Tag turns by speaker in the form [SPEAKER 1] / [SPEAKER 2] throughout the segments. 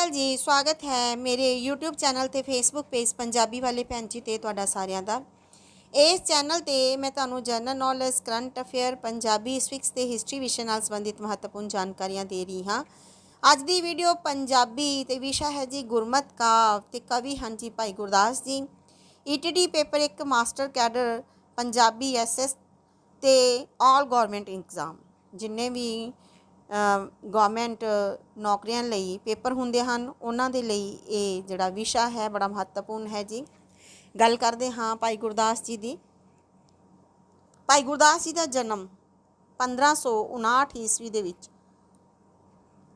[SPEAKER 1] ਅਕਾਲ ਜੀ, ਸਵਾਗਤ ਹੈ ਮੇਰੇ YouTube ਚੈਨਲ ਤੇ Facebook ਪੇਜ ਪੰਜਾਬੀ ਵਾਲੇ ਭੈਣ ਜੀ ਤੇ ਤੁਹਾਡਾ ਸਾਰਿਆਂ ਦਾ। ਇਸ ਚੈਨਲ ਤੇ ਮੈਂ ਤੁਹਾਨੂੰ general knowledge current affair Punjabi ਸਵਿਕਸ ਤੇ ਹਿਸਟਰੀ ਵਿਸ਼ੇ ਨਾਲ ਸੰਬੰਧਿਤ ਮਹੱਤਵਪੂਰਨ ਜਾਣਕਾਰੀਆਂ ਦੇ ਰਹੀ ਹਾਂ। ਅੱਜ ਦੀ ਵੀਡੀਓ ਪੰਜਾਬੀ ਤੇ ਵਿਸ਼ਾ ਹੈ ਜੀ ਗੁਰਮਤ ਕਾਵ ਤੇ ਕਵੀ ਹਨ ਜੀ Bhai Gurdas ji. ETD paper 1 master cadre Punjabi SS ਤੇ ਆਲ ਗਵਰਨਮੈਂਟ ਐਗਜ਼ਾਮ ਜਿੰਨੇ ਵੀ ਗੌਰਮੈਂਟ ਨੌਕਰੀਆਂ ਲਈ ਪੇਪਰ ਹੁੰਦੇ ਹਨ, ਉਹਨਾਂ ਦੇ ਲਈ ਇਹ ਜਿਹੜਾ ਵਿਸ਼ਾ ਹੈ ਬੜਾ ਮਹੱਤਵਪੂਰਨ ਹੈ ਜੀ। ਗੱਲ ਕਰਦੇ ਹਾਂ ਭਾਈ ਗੁਰਦਾਸ ਜੀ ਦੀ। ਭਾਈ ਗੁਰਦਾਸ ਜੀ ਦਾ ਜਨਮ 1559 ਈਸਵੀ ਦੇ ਵਿੱਚ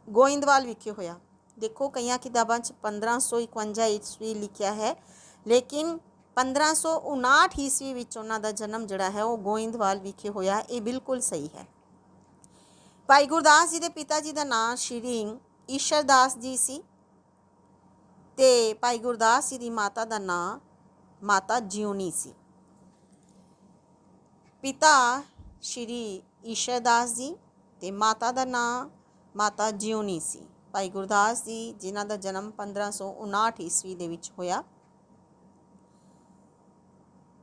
[SPEAKER 1] ਗੋਇੰਦਵਾਲ ਵਿਖੇ ਹੋਇਆ। ਦੇਖੋ ਕਈਆਂ ਕਿਤਾਬਾਂ 'ਚ 1551 ਈਸਵੀ ਲਿਖਿਆ ਹੈ, ਲੇਕਿਨ 1559 ਈਸਵੀ ਵਿੱਚ ਉਹਨਾਂ ਦਾ ਜਨਮ ਜਿਹੜਾ ਹੈ ਉਹ ਗੋਇੰਦਵਾਲ ਵਿਖੇ ਹੋਇਆ, ਇਹ ਬਿਲਕੁਲ ਸਹੀ ਹੈ। ਭਾਈ ਗੁਰਦਾਸ ਜੀ ਦੇ ਪਿਤਾ ਜੀ ਦਾ ਨਾਂ ਸ਼੍ਰੀ ਈਸ਼ਰਦਾਸ ਜੀ ਸੀ ਤੇ ਭਾਈ ਗੁਰਦਾਸ ਜੀ ਦੀ ਮਾਤਾ ਦਾ ਨਾਂ ਮਾਤਾ ਜਿਉਣੀ ਸੀ। ਪਿਤਾ ਸ਼੍ਰੀ ਈਸ਼ਰਦਾਸ ਜੀ ਤੇ ਮਾਤਾ ਦਾ ਨਾਂ ਮਾਤਾ ਜਿਉਣੀ ਸੀ। ਭਾਈ ਗੁਰਦਾਸ ਜੀ ਜਿਨ੍ਹਾਂ ਦਾ ਜਨਮ 1559 ਈਸਵੀ ਦੇ ਵਿੱਚ ਹੋਇਆ।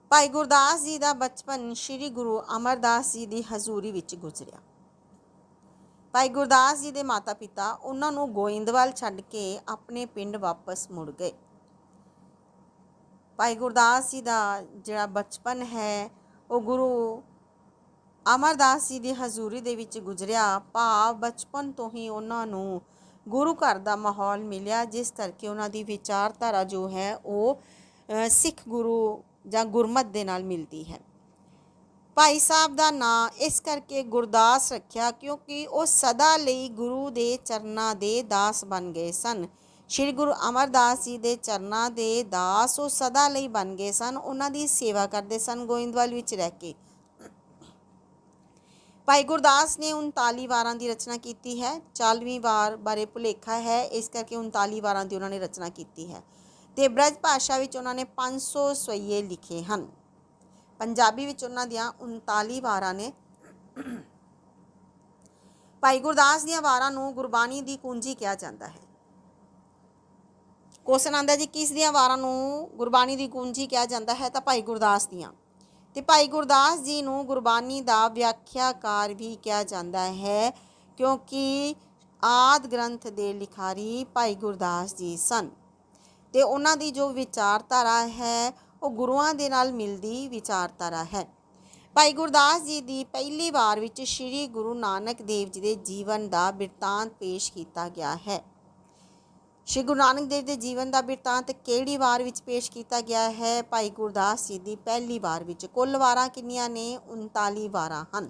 [SPEAKER 1] ਭਾਈ ਗੁਰਦਾਸ ਜੀ ਦਾ ਬਚਪਨ ਸ਼੍ਰੀ ਗੁਰੂ ਅਮਰਦਾਸ ਜੀ ਦੀ ਹਜ਼ੂਰੀ ਵਿੱਚ ਗੁਜ਼ਰਿਆ। ਭਾਈ ਗੁਰਦਾਸ ਜੀ ਦੇ ਮਾਤਾ-ਪਿਤਾ ਉਹਨਾਂ ਨੂੰ ਗੋਇੰਦਵਾਲ ਛੱਡ ਕੇ ਆਪਣੇ ਪਿੰਡ ਵਾਪਸ ਮੁੜ ਗਏ। ਭਾਈ ਗੁਰਦਾਸ ਜੀ ਦਾ ਜਿਹੜਾ ਬਚਪਨ ਹੈ, ਉਹ ਗੁਰੂ ਅਮਰਦਾਸ ਜੀ ਦੀ ਹਜ਼ੂਰੀ ਦੇ ਵਿੱਚ ਗੁਜ਼ਰਿਆ। ਭਾਵ ਬਚਪਨ ਤੋਂ ਹੀ ਉਹਨਾਂ ਨੂੰ ਗੁਰੂ ਘਰ ਦਾ ਮਾਹੌਲ ਮਿਲਿਆ, ਜਿਸ ਕਰਕੇ ਉਹਨਾਂ ਦੀ ਵਿਚਾਰਧਾਰਾ ਜੋ ਹੈ, ਉਹ ਸਿੱਖ ਗੁਰੂ ਜਾਂ ਗੁਰਮਤ ਦੇ ਨਾਲ ਮਿਲਦੀ ਹੈ। ਭਾਈ ਸਾਹਿਬ ਦਾ ਨਾਂ ਇਸ ਕਰਕੇ ਗੁਰਦਾਸ ਰੱਖਿਆ ਕਿਉਂਕਿ ਉਹ ਸਦਾ ਲਈ ਗੁਰੂ ਦੇ ਚਰਨਾਂ ਦੇ ਦਾਸ ਬਣ ਗਏ ਸਨ। ਸ਼੍ਰੀ ਗੁਰੂ ਅਮਰਦਾਸ ਜੀ ਦੇ ਚਰਨਾਂ ਦੇ ਦਾਸ ਉਹ ਸਦਾ ਲਈ ਬਣ ਗਏ ਸਨ। ਉਹਨਾਂ ਦੀ ਸੇਵਾ ਕਰਦੇ ਸਨ ਗੋਇੰਦਵਾਲ ਵਿੱਚ ਰਹਿ ਕੇ। ਭਾਈ ਗੁਰਦਾਸ ਨੇ 39 ਵਾਰਾਂ ਦੀ ਰਚਨਾ ਕੀਤੀ ਹੈ। 40ਵੀਂ ਵਾਰ ਬਾਰੇ ਭੁਲੇਖਾ ਹੈ। ਇਸ ਕਰਕੇ 39 ਵਾਰਾਂ ਦੀ ਉਹਨਾਂ ਨੇ ਰਚਨਾ ਕੀਤੀ ਹੈ। ਤੇ ਬ੍ਰਜ ਭਾਸ਼ਾ ਵਿੱਚ ਉਹਨਾਂ ਨੇ 500 ਸਵਈਏ ਲਿਖੇ ਹਨ। ਪੰਜਾਬੀ ਵਿੱਚ ਉਹਨਾਂ ਦੀਆਂ 39 ਵਾਰਾਂ ਨੇ। ਭਾਈ ਗੁਰਦਾਸ ਦੀਆਂ ਵਾਰਾਂ ਨੂੰ ਗੁਰਬਾਣੀ ਦੀ ਕੁੰਜੀ ਕਿਹਾ ਜਾਂਦਾ ਹੈ। ਕੁਐਸਚਨ ਆਂਦਾ ਜੀ, ਕਿਸ ਦੀਆਂ ਵਾਰਾਂ ਨੂੰ ਗੁਰਬਾਣੀ ਦੀ ਕੁੰਜੀ ਕਿਹਾ ਜਾਂਦਾ ਹੈ? ਤਾਂ ਭਾਈ ਗੁਰਦਾਸ ਦੀਆਂ। ਤੇ ਭਾਈ ਗੁਰਦਾਸ ਜੀ ਨੂੰ ਗੁਰਬਾਣੀ ਦਾ ਵਿਆਖਿਆਕਾਰ ਵੀ ਕਿਹਾ ਜਾਂਦਾ ਹੈ, ਕਿਉਂਕਿ ਆਦ ਗ੍ਰੰਥ ਦੇ ਲਿਖਾਰੀ ਭਾਈ ਗੁਰਦਾਸ ਜੀ ਸਨ। ਤੇ ਉਹਨਾਂ ਦੀ ਜੋ ਵਿਚਾਰਧਾਰਾ ਹੈ ਉਹ ਗੁਰੂਆਂ ਦੇ ਨਾਲ ਮਿਲਦੀ ਵਿਚਾਰਧਾਰਾ ਹੈ। ਭਾਈ ਗੁਰਦਾਸ ਜੀ ਦੀ ਪਹਿਲੀ ਵਾਰ ਵਿੱਚ ਸ੍ਰੀ ਗੁਰੂ ਨਾਨਕ ਦੇਵ ਜੀ ਦੇ ਜੀਵਨ ਦਾ ਬਿਰਤਾਂਤ ਪੇਸ਼ ਕੀਤਾ ਗਿਆ ਹੈ। ਸ਼੍ਰੀ ਗੁਰੂ ਨਾਨਕ ਦੇਵ ਦੇ ਜੀਵਨ ਦਾ ਬਿਰਤਾਂਤ ਕਿਹੜੀ ਵਾਰ ਵਿੱਚ ਪੇਸ਼ ਕੀਤਾ ਗਿਆ ਹੈ? ਭਾਈ ਗੁਰਦਾਸ ਜੀ ਦੀ ਪਹਿਲੀ ਵਾਰ ਵਿੱਚ ਕੁੱਲ ਵਾਰਾਂ ਕਿੰਨੀਆਂ ਨੇ? 39 ਵਾਰਾਂ ਹਨ।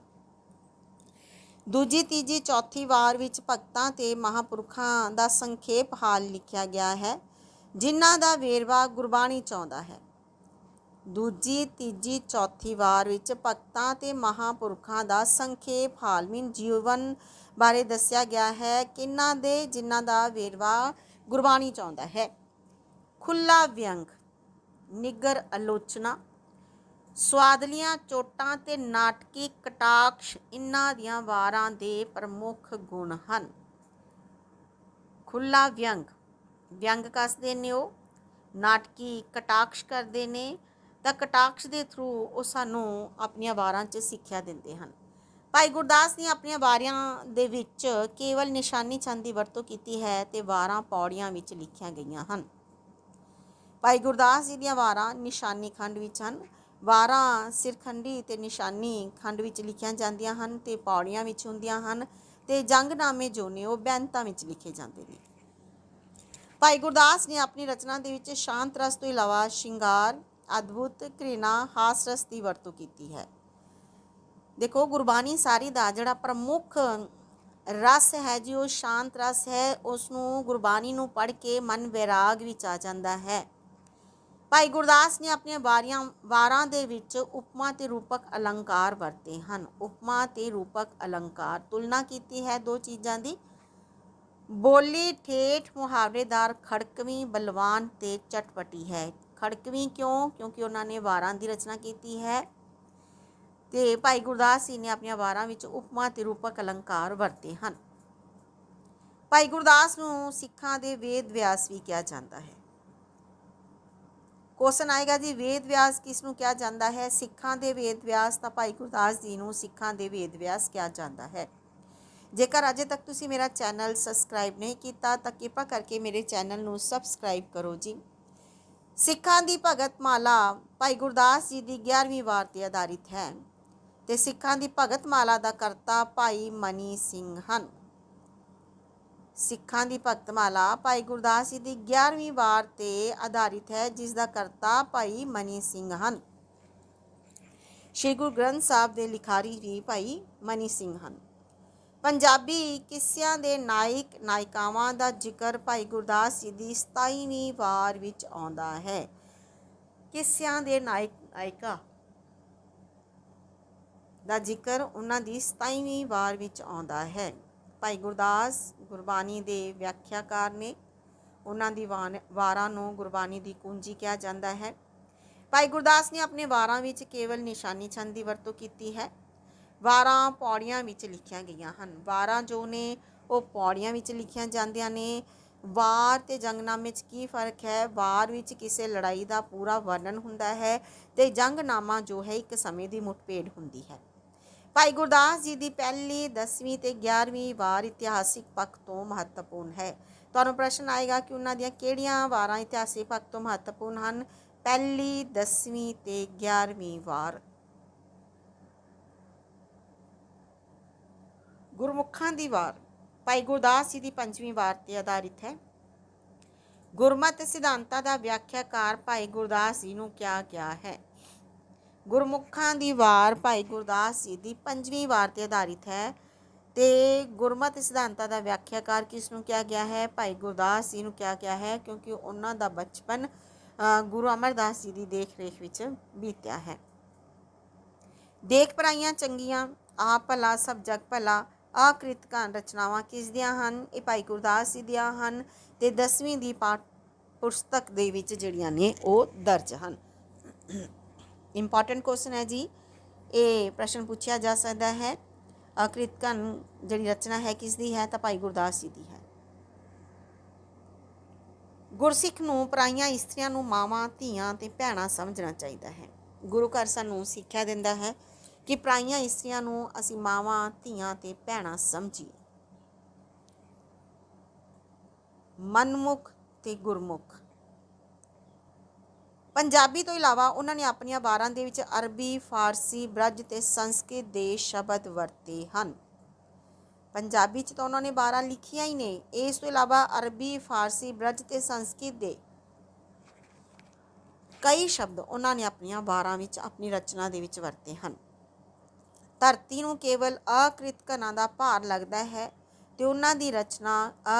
[SPEAKER 1] ਦੂਜੀ, ਤੀਜੀ, ਚੌਥੀ ਵਾਰ ਵਿੱਚ ਭਗਤਾਂ ਤੇ ਮਹਾਪੁਰਖਾਂ ਦਾ ਸੰਖੇਪ ਹਾਲ ਲਿਖਿਆ ਗਿਆ ਹੈ, ਜਿਨ੍ਹਾਂ ਦਾ ਵੇਰਵਾ ਗੁਰਬਾਣੀ ਚਾਹੁੰਦਾ ਹੈ। ਦੂਜੀ, ਤੀਜੀ, ਚੌਥੀ ਵਾਰ ਵਿੱਚ ਭਗਤਾਂ ਤੇ ਮਹਾਪੁਰਖਾਂ ਦਾ ਸੰਖੇਪ ਹਾਲ ਜੀਵਨ ਬਾਰੇ ਦੱਸਿਆ ਗਿਆ ਹੈ। ਕਿੰਨਾਂ ਦੇ, ਜਿਨ੍ਹਾਂ ਦਾ ਵੇਰਵਾ ਗੁਰਬਾਣੀ ਚਾਹੁੰਦਾ ਹੈ। ਖੁੱਲਾ ਵਿਅੰਗ ਨਿਗਰ ਆਲੋਚਨਾ, ਸਵਾਦਲੀਆਂ ਚੋਟਾਂ ਤੇ ਨਾਟਕੀ ਕਟਾਕਸ਼, ਇਨ੍ਹਾਂ ਦੀਆਂ ਵਾਰਾਂ ਦੇ ਪ੍ਰਮੁੱਖ ਗੁਣ ਹਨ। ਖੁੱਲਾ ਵਿਅੰਗ ਵਿਅੰਗ ਕੱਸਦੇ ਨੇ ਉਹ, ਨਾਟਕੀ ਕਟਾਕਸ਼ ਕਰਦੇ ਨੇ ਤਾਂ ਕਟਾਕਸ਼ ਦੇ ਥਰੂ ਉਹ ਸਾਨੂੰ ਆਪਣੀਆਂ ਵਾਰਾਂ 'ਚ ਸਿੱਖਿਆ ਦਿੰਦੇ ਹਨ। ਭਾਈ ਗੁਰਦਾਸ ਨੇ ਆਪਣੀਆਂ ਵਾਰਿਆਂ ਦੇ ਵਿੱਚ ਕੇਵਲ ਨਿਸ਼ਾਨੀ ਚੰਦ ਦੀ ਵਰਤੋਂ ਕੀਤੀ ਹੈ ਤੇ ਵਾਰਾਂ ਪੌੜੀਆਂ ਵਿੱਚ ਲਿਖੀਆਂ ਗਈਆਂ ਹਨ। ਭਾਈ ਗੁਰਦਾਸ ਜੀ ਦੀਆਂ ਵਾਰਾਂ ਨਿਸ਼ਾਨੀ ਖੰਡ ਵਿੱਚ ਹਨ। ਵਾਰਾਂ ਸਿਰਖੰਡੀ ਤੇ ਨਿਸ਼ਾਨੀ ਖੰਡ ਵਿੱਚ ਲਿਖੀਆਂ ਜਾਂਦੀਆਂ ਹਨ ਤੇ ਪੌੜੀਆਂ ਵਿੱਚ ਹੁੰਦੀਆਂ ਹਨ ਤੇ ਜੰਗਨਾਮੇ ਜੋ ਨੇ ਉਹ ਬੈਂਤਾਂ ਵਿੱਚ ਲਿਖੇ ਜਾਂਦੇ ਨੇ। ਭਾਈ ਗੁਰਦਾਸ ਨੇ ਆਪਣੀ ਰਚਨਾ ਦੇ ਵਿੱਚ ਸ਼ਾਂਤ ਰਸ ਤੋਂ ਇਲਾਵਾ ਸ਼ਿੰਗਾਰ ਅਦਭੁਤ ਘ੍ਰਿਣਾ ਹਾਸ ਰਸ ਦੀ ਵਰਤੋਂ ਕੀਤੀ ਹੈ। ਦੇਖੋ, ਗੁਰਬਾਣੀ ਸਾਰੀ ਦਾ ਜਿਹੜਾ ਪ੍ਰਮੁੱਖ ਰਸ ਹੈ ਜੀ, ਉਹ ਸ਼ਾਂਤ ਰਸ ਹੈ ਉਸ ਨੂੰ ਗੁਰਬਾਣੀ ਨੂੰ ਪੜ੍ਹ ਕੇ ਮਨ ਵਿਰਾਗ ਵਿੱਚ ਆ ਜਾਂਦਾ ਹੈ। ਭਾਈ ਗੁਰਦਾਸ ਨੇ ਆਪਣੀਆਂ ਵਾਰੀਆਂ, ਵਾਰਾਂ ਦੇ ਵਿੱਚ ਉਪਮਾ ਤੇ ਰੂਪਕ ਅਲੰਕਾਰ ਵਰਤੇ ਹਨ। ਉਪਮਾ ਤੇ ਰੂਪਕ ਅਲੰਕਾਰ ਤੁਲਨਾ ਕੀਤੀ ਹੈ ਦੋ ਚੀਜ਼ਾਂ ਦੀ। ਬੋਲੀ ਠੇਠ ਮੁਹਾਵਰੇਦਾਰ ਖੜਕਵੀਂ, ਬਲਵਾਨ ਤੇ ਚਟਪਟੀ ਹੈ। ਖੜਕਵੀਂ ਕਿਉਂ? ਕਿਉਂਕਿ ਉਹਨਾਂ ਨੇ ਵਾਰਾਂ ਦੀ ਰਚਨਾ ਕੀਤੀ ਹੈ। ਤੇ ਭਾਈ ਗੁਰਦਾਸ ਜੀ ਨੇ ਆਪਣੀਆਂ ਵਾਰਾਂ ਵਿੱਚ ਉਪਮਾ ਤੇ ਰੂਪਕ ਅਲੰਕਾਰ ਵਰਤੇ ਹਨ। ਭਾਈ ਗੁਰਦਾਸ ਨੂੰ ਸਿੱਖਾਂ ਦੇ ਵੇਦ ਵਿਆਸ ਵੀ ਕਿਹਾ ਜਾਂਦਾ ਹੈ। ਕੁਐਸਚਨ ਆਏਗਾ ਜੀ, ਵੇਦ ਵਿਆਸ ਕਿਸ ਨੂੰ ਕਿਹਾ ਜਾਂਦਾ ਹੈ? ਸਿੱਖਾਂ ਦੇ ਵੇਦ ਵਿਆਸ ਤਾਂ ਭਾਈ ਗੁਰਦਾਸ ਜੀ ਨੂੰ ਸਿੱਖਾਂ ਦੇ ਵੇਦ ਵਿਆਸ ਕਿਹਾ ਜਾਂਦਾ ਹੈ। ਜੇਕਰ ਅਜੇ ਤੱਕ ਤੁਸੀਂ ਮੇਰਾ ਚੈਨਲ ਸਬਸਕ੍ਰਾਈਬ ਨਹੀਂ ਕੀਤਾ, ਤਾਂ ਕਿਰਪਾ ਕਰਕੇ ਮੇਰੇ ਚੈਨਲ ਨੂੰ ਸਬਸਕ੍ਰਾਈਬ ਕਰੋ ਜੀ। ਸਿੱਖਾਂ ਦੀ ਭਗਤ ਮਾਲਾ ਭਾਈ ਗੁਰਦਾਸ ਜੀ ਦੀ 11ਵੀਂ ਵਾਰ ਤੇ ਆਧਾਰਿਤ ਹੈ ਤੇ ਸਿੱਖਾਂ ਦੀ ਭਗਤ ਮਾਲਾ ਦਾ ਕਰਤਾ ਭਾਈ ਮਨੀ ਸਿੰਘ ਹਨ। ਸਿੱਖਾਂ ਦੀ ਭਗਤ ਮਾਲਾ ਭਾਈ ਗੁਰਦਾਸ ਜੀ ਦੀ 11ਵੀਂ ਵਾਰ ਤੇ ਆਧਾਰਿਤ ਹੈ, ਜਿਸ ਦਾ ਕਰਤਾ ਭਾਈ ਮਨੀ ਸਿੰਘ ਹਨ। ਸ਼੍ਰੀ ਗੁਰੂ ਗ੍ਰੰਥ ਸਾਹਿਬ ਦੇ ਲਿਖਾਰੀ ਵੀ ਭਾਈ ਮਨੀ ਸਿੰਘ ਹਨ। ਪੰਜਾਬੀ ਕਿੱਸਿਆਂ ਦੇ ਨਾਇਕ ਨਾਇਕਾਵਾਂ ਦਾ ਜ਼ਿਕਰ ਭਾਈ ਗੁਰਦਾਸ ਜੀ ਦੀ 27ਵੀਂ ਵਾਰ ਵਿੱਚ ਆਉਂਦਾ ਹੈ। ਕਿੱਸਿਆਂ ਦੇ ਨਾਇਕ ਨਾਇਕਾ ਦਾ ਜ਼ਿਕਰ ਉਹਨਾਂ ਦੀ 27ਵੀਂ ਵਾਰ ਵਿੱਚ ਆਉਂਦਾ ਹੈ। ਭਾਈ ਗੁਰਦਾਸ ਗੁਰਬਾਣੀ ਦੇ ਵਿਆਖਿਆਕਾਰ ਨੇ ਉਹਨਾਂ ਦੀ ਵਾਨ- ਵਾਰਾਂ ਨੂੰ ਗੁਰਬਾਣੀ ਦੀ ਕੁੰਜੀ ਕਿਹਾ ਜਾਂਦਾ ਹੈ। ਭਾਈ ਗੁਰਦਾਸ ਨੇ ਆਪਣੇ ਵਾਰਾਂ ਵਿੱਚ ਕੇਵਲ ਨਿਸ਼ਾਨੀ ਛੰਦ ਦੀ ਵਰਤੋਂ ਕੀਤੀ ਹੈ। ਵਾਰਾਂ ਪੌੜੀਆਂ ਵਿੱਚ ਲਿਖੀਆਂ ਗਈਆਂ ਹਨ। ਵਾਰਾਂ ਜੋ ਨੇ, ਉਹ ਪੌੜੀਆਂ ਵਿੱਚ ਲਿਖੀਆਂ ਜਾਂਦੀਆਂ ਨੇ। ਵਾਰ ਤੇ ਜੰਗਨਾਮੇ 'ਚ ਕੀ ਫ਼ਰਕ ਹੈ? ਵਾਰ ਵਿੱਚ ਕਿਸੇ ਲੜਾਈ ਦਾ ਪੂਰਾ ਵਰਣਨ ਹੁੰਦਾ ਹੈ ਤੇ ਜੰਗਨਾਮਾ ਜੋ ਹੈ, ਇੱਕ ਸਮੇਂ ਦੀ ਮੁੱਠਭੇੜ ਹੁੰਦੀ ਹੈ। ਭਾਈ ਗੁਰਦਾਸ ਜੀ ਦੀ ਪਹਿਲੀ 10ਵੀਂ ਤੇ 11ਵੀਂ ਵਾਰ ਇਤਿਹਾਸਿਕ ਪੱਖ ਤੋਂ ਮਹੱਤਵਪੂਰਨ ਹੈ। ਤੁਹਾਨੂੰ ਪ੍ਰਸ਼ਨ ਆਏਗਾ ਕਿ ਉਹਨਾਂ ਦੀਆਂ ਕਿਹੜੀਆਂ ਵਾਰਾਂ ਇਤਿਹਾਸਿਕ ਪੱਖ ਤੋਂ ਮਹੱਤਵਪੂਰਨ ਹਨ? ਪਹਿਲੀ 10ਵੀਂ ਤੇ 11ਵੀਂ ਵਾਰ। ਗੁਰਮੁਖਾਂ ਦੀ ਵਾਰ, ਭਾਈ ਗੁਰਦਾਸ ਜੀ ਦੀ ਪੰਜਵੀਂ ਵਾਰ ਤੇ ਆਧਾਰਿਤ ਹੈ। ਗੁਰਮਤਿ ਸਿਧਾਂਤਾਂ ਦਾ ਵਿਆਖਿਆਕਾਰ ਭਾਈ ਗੁਰਦਾਸ ਜੀ ਨੂੰ ਕਿਹਾ ਗਿਆ ਹੈ। ਗੁਰਮੁਖਾਂ ਦੀ ਵਾਰ ਭਾਈ ਗੁਰਦਾਸ ਜੀ ਦੀ ਪੰਜਵੀਂ ਵਾਰ ਤੇ ਆਧਾਰਿਤ ਹੈ ਤੇ ਗੁਰਮਤਿ ਸਿਧਾਂਤਾਂ ਦਾ ਵਿਆਖਿਆਕਾਰ ਕਿਸ ਨੂੰ ਕਿਹਾ ਗਿਆ ਹੈ? ਭਾਈ ਗੁਰਦਾਸ ਜੀ ਨੂੰ ਕਿਹਾ ਗਿਆ ਹੈ ਕਿਉਂਕਿ ਉਹਨਾਂ ਦਾ ਬਚਪਨ ਗੁਰੂ ਅਮਰਦਾਸ ਜੀ ਦੀ ਦੇਖ ਰੇਖ ਵਿੱਚ ਬੀਤਿਆ ਹੈ। ਦੇਖ ਪਰਾਈਆਂ ਚੰਗੀਆਂ ਆਪ ਭਲਾ ਸਭ ਜਗ ਭਲਾ ਆਕ੍ਰਿਤਕਾਂ ਰਚਨਾਵਾਂ ਕਿਸ ਦੀਆਂ ਹਨ। ਇਹ ਭਾਈ ਗੁਰਦਾਸ ਜੀ ਦੀਆਂ ਹਨ ਤੇ 10ਵੀਂ ਦੀ ਪਾਠ ਪੁਸਤਕ ਦੇ ਵਿੱਚ ਜਿਹੜੀਆਂ ਨੇ ਉਹ ਦਰਜ ਹਨ। ਇੰਪੋਰਟੈਂਟ ਕੁਐਸਚਨ ਹੈ ਜੀ। ਇਹ ਪ੍ਰਸ਼ਨ ਪੁੱਛਿਆ ਜਾ ਸਕਦਾ ਹੈ, ਆਕ੍ਰਿਤਕਾਂ ਜਿਹੜੀ ਰਚਨਾ ਹੈ ਕਿਸ ਦੀ ਹੈ? ਤਾਂ ਭਾਈ ਗੁਰਦਾਸ ਜੀ ਦੀ ਹੈ। ਗੁਰਸਿੱਖ ਨੂੰ ਪਰਾਈਆਂ ਇਸਤਰੀਆਂ ਨੂੰ ਮਾਵਾਂ, ਧੀਆਂ ਤੇ ਭੈਣਾਂ ਸਮਝਣਾ ਚਾਹੀਦਾ ਹੈ। ਗੁਰੂ ਘਰ ਸਾਨੂੰ ਸਿੱਖਿਆ ਦਿੰਦਾ ਹੈ। ਕਿ ਪਰਾਈਆਂ ਇਸਤਰੀਆਂ ਨੂੰ ਅਸੀਂ ਮਾਵਾਂ, ਧੀਆਂ ਤੇ ਭੈਣਾਂ ਸਮਝੀਏ। ਮਨਮੁਖ ਤੇ ਗੁਰਮੁਖ। ਪੰਜਾਬੀ ਤੋਂ ਇਲਾਵਾ ਉਹਨਾਂ ਨੇ ਆਪਣੀਆਂ ਵਾਰਾਂ ਦੇ ਵਿੱਚ ਅਰਬੀ, ਫਾਰਸੀ, ਬ੍ਰਜ ਤੇ ਸੰਸਕ੍ਰਿਤ ਦੇ ਸ਼ਬਦ ਵਰਤੇ ਹਨ। ਪੰਜਾਬੀ ਚ ਤਾਂ ਉਹਨਾਂ ਨੇ 12 ਲਿਖੀਆਂ ਹੀ ਨੇ। ਇਸ ਤੋਂ ਇਲਾਵਾ ਅਰਬੀ, ਫਾਰਸੀ, ਬ੍ਰਜ ਤੇ ਸੰਸਕ੍ਰਿਤ ਦੇ ਕਈ ਸ਼ਬਦ ਉਹਨਾਂ ਨੇ ਆਪਣੀਆਂ ਵਾਰਾਂ ਵਿੱਚ, ਆਪਣੀ ਰਚਨਾ ਦੇ ਵਿੱਚ ਵਰਤੇ ਹਨ। ਧਰਤੀ ਨੂੰ ਕੇਵਲ ਅਕ੍ਰਿਤ ਕਣਾਂ ਦਾ ਭਾਰ ਲੱਗਦਾ ਹੈ ਤੇ ਉਹਨਾਂ ਦੀ ਰਚਨਾ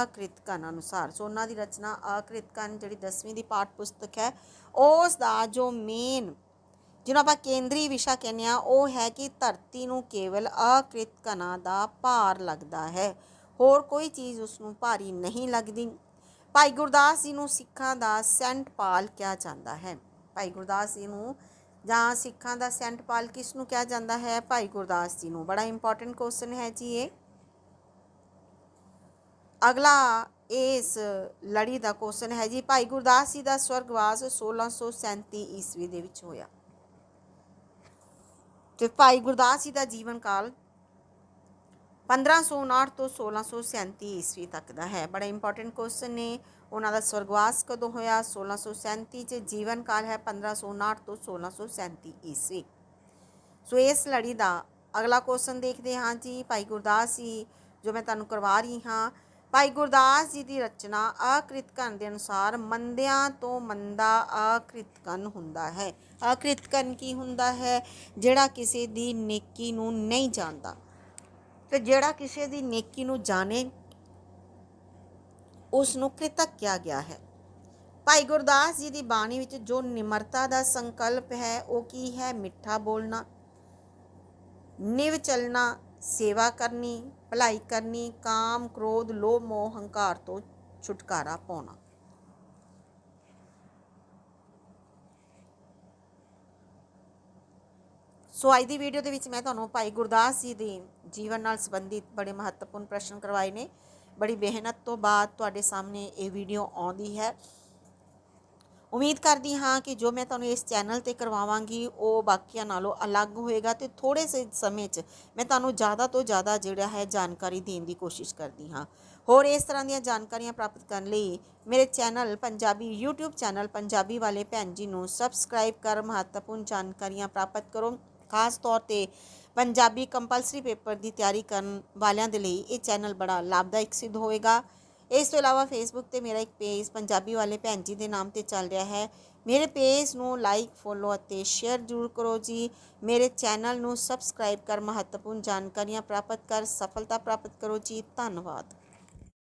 [SPEAKER 1] ਅਕ੍ਰਿਤ ਕਣ ਅਨੁਸਾਰ। ਸੋ ਉਹਨਾਂ ਦੀ ਰਚਨਾ ਅਕ੍ਰਿਤ ਕਣ ਜਿਹੜੀ 10ਵੀਂ ਦੀ ਪਾਠ ਪੁਸਤਕ ਹੈ, ਉਸ ਦਾ ਜੋ ਮੇਨ ਜਿਹਨੂੰ ਆਪਾਂ ਕੇਂਦਰੀ ਵਿਸ਼ਾ ਕਹਿੰਦੇ ਆ ਉਹ ਹੈ ਕਿ ਧਰਤੀ ਨੂੰ ਕੇਵਲ ਅਕ੍ਰਿਤ ਕਣਾਂ ਦਾ ਭਾਰ ਲੱਗਦਾ ਹੈ। ਹੋਰ ਕੋਈ ਚੀਜ਼ ਉਸ ਨੂੰ ਭਾਰੀ ਨਹੀਂ ਲੱਗਦੀ। ਭਾਈ ਗੁਰਦਾਸ ਜੀ ਨੂੰ ਸਿੱਖਾਂ ਦਾ ਸੈਂਟ ਪਾਲ ਕਿਹਾ ਜਾਂਦਾ ਹੈ। ਭਾਈ ਗੁਰਦਾਸ ਜੀ ਨੂੰ ਜਾਂ ਸਿੱਖਾਂ ਦਾ ਸੈਂਟ ਪਾਲ ਕਿਸ ਨੂੰ ਕਿਹਾ ਜਾਂਦਾ ਹੈ? ਭਾਈ ਗੁਰਦਾਸ ਜੀ ਨੂੰ। ਬੜਾ ਇੰਪੋਰਟੈਂਟ ਕੁਐਸਚਨ ਹੈ ਜੀ ਇਹ। ਅਗਲਾ ਇਸ ਲੜੀ ਦਾ ਕੁਐਸਚਨ ਹੈ ਜੀ। ਭਾਈ ਗੁਰਦਾਸ ਜੀ ਦਾ ਸਵਰਗਵਾਸ 1637 ਈਸਵੀ ਦੇ ਵਿੱਚ ਹੋਇਆ। ਤੇ ਭਾਈ ਗੁਰਦਾਸ ਜੀ ਦਾ ਜੀਵਨ ਕਾਲ 1559 ਤੋਂ 1637 ਈਸਵੀ ਤੱਕ ਦਾ ਹੈ। ਬੜਾ ਇੰਪੋਰਟੈਂਟ ਕੁਐਸਚਨ ਨੇ। ਉਹਨਾਂ ਦਾ ਸਵਰਗਵਾਸ ਕਦੋਂ ਹੋਇਆ? 1637 ਚ ਜੀਵਨ ਕਾਲ ਹੈ 1559 ਤੋਂ 1637 ਈਸਵੀ। ਸੋ ਇਸ ਲੜੀ ਦਾ ਅਗਲਾ ਕੁਐਸਚਨ ਦੇਖਦੇ ਹਾਂ ਜੀ। ਭਾਈ ਗੁਰਦਾਸ ਜੀ, ਜੋ ਮੈਂ ਤੁਹਾਨੂੰ ਕਰਵਾ ਰਹੀ ਹਾਂ। ਭਾਈ ਗੁਰਦਾਸ ਜੀ ਦੀ ਰਚਨਾ ਅਕ੍ਰਿਤਕਨ ਦੇ ਅਨੁਸਾਰ ਮੰਦਿਆਂ ਤੋਂ ਮੰਦਾ ਅਕ੍ਰਿਤਕਨ ਹੁੰਦਾ ਹੈ। ਅਕ੍ਰਿਤਕਨ ਕੀ ਹੁੰਦਾ ਹੈ? ਜਿਹੜਾ ਕਿਸੇ ਦੀ ਨੇਕੀ ਨੂੰ ਨਹੀਂ ਜਾਣਦਾ। ਤੇ ਜਿਹੜਾ ਕਿਸੇ ਦੀ ਨੇਕੀ ਨੂੰ ਜਾਣੇ ਉਸ ਨੂੰ ਕ੍ਰਿਤਕ ਕਿਹਾ ਗਿਆ ਹੈ। ਭਾਈ ਗੁਰਦਾਸ ਜੀ ਦੀ ਬਾਣੀ ਵਿੱਚ ਜੋ ਨਿਮਰਤਾ ਦਾ ਸੰਕਲਪ ਹੈ, ਉਹ ਕੀ ਹੈ? ਮਿੱਠਾ ਬੋਲਣਾ, ਨਿਵ ਚਲਣਾ, ਸੇਵਾ ਕਰਨੀ, ਭਲਾਈ ਕਰਨੀ, ਕਾਮ, ਕ੍ਰੋਧ, ਲੋਭ, ਮੋਹ, ਹੰਕਾਰ ਤੋਂ ਛੁਟਕਾਰਾ ਪਾਉਣਾ। ਸੋ ਅੱਜ ਦੀ ਵੀਡੀਓ ਦੇ ਵਿੱਚ ਮੈਂ ਤੁਹਾਨੂੰ ਭਾਈ ਗੁਰਦਾਸ ਜੀ ਦੇ ਜੀਵਨ ਨਾਲ ਸੰਬੰਧਿਤ ਬੜੇ ਮਹੱਤਵਪੂਰਨ ਪ੍ਰਸ਼ਨ ਕਰਵਾਏ ਨੇ। ਬੜੀ ਮਿਹਨਤ ਤੋਂ ਬਾਅਦ ਤੁਹਾਡੇ ਸਾਹਮਣੇ ਇਹ ਵੀਡੀਓ ਆਉਂਦੀ ਹੈ। ਉਮੀਦ ਕਰਦੀ ਹਾਂ ਕਿ ਜੋ ਮੈਂ ਤੁਹਾਨੂੰ ਇਸ ਚੈਨਲ ਤੇ ਕਰਵਾਵਾਂਗੀ, ਉਹ ਬਾਕੀਆਂ ਨਾਲੋਂ ਅਲੱਗ ਹੋਏਗਾ ਤੇ ਥੋੜੇ ਸੇ ਸਮੇਂ 'ਚ ਮੈਂ ਤੁਹਾਨੂੰ ਜ਼ਿਆਦਾ ਤੋਂ ਜ਼ਿਆਦਾ ਜਿਹੜਾ ਹੈ ਜਾਣਕਾਰੀ ਦੇਣ ਦੀ ਕੋਸ਼ਿਸ਼ ਕਰਦੀ ਹਾਂ। ਹੋਰ ਇਸ ਤਰ੍ਹਾਂ ਦੀਆਂ ਜਾਣਕਾਰੀਆਂ ਪ੍ਰਾਪਤ ਕਰਨ ਲਈ ਮੇਰੇ channel Punjabi YouTube channel Punjabi Wale Bhain Ji ਨੂੰ ਸਬਸਕ੍ਰਾਈਬ ਕਰ, ਮਹੱਤਵਪੂਰਨ ਜਾਣਕਾਰੀਆਂ ਪ੍ਰਾਪਤ ਕਰੋ। ਖਾਸ ਤੌਰ ਤੇ ਪੰਜਾਬੀ ਕੰਪਲਸਰੀ ਪੇਪਰ ਦੀ ਤਿਆਰੀ ਕਰਨ ਵਾਲਿਆਂ ਦੇ ਲਈ ਇਹ ਚੈਨਲ ਬੜਾ ਲਾਭਦਾਇਕ ਸਿੱਧ ਹੋਵੇਗਾ। ਇਸ ਤੋਂ ਇਲਾਵਾ ਫੇਸਬੁੱਕ ਤੇ ਮੇਰਾ ਇੱਕ ਪੇਜ ਪੰਜਾਬੀ ਵਾਲੇ ਭੈਣ ਜੀ ਦੇ ਨਾਮ ਤੇ ਚੱਲ ਰਿਹਾ ਹੈ। ਮੇਰੇ ਪੇਜ ਨੂੰ ਲਾਈਕ ਫੋਲੋ ਅਤੇ ਸ਼ੇਅਰ ਜ਼ਰੂਰ ਕਰੋ ਜੀ। ਮੇਰੇ ਚੈਨਲ ਨੂੰ ਸਬਸਕ੍ਰਾਈਬ ਕਰ ਮਹੱਤਵਪੂਰਨ ਜਾਣਕਾਰੀਆਂ ਪ੍ਰਾਪਤ ਕਰ ਸਫਲਤਾ ਪ੍ਰਾਪਤ ਕਰੋ ਜੀ। ਧੰਨਵਾਦ।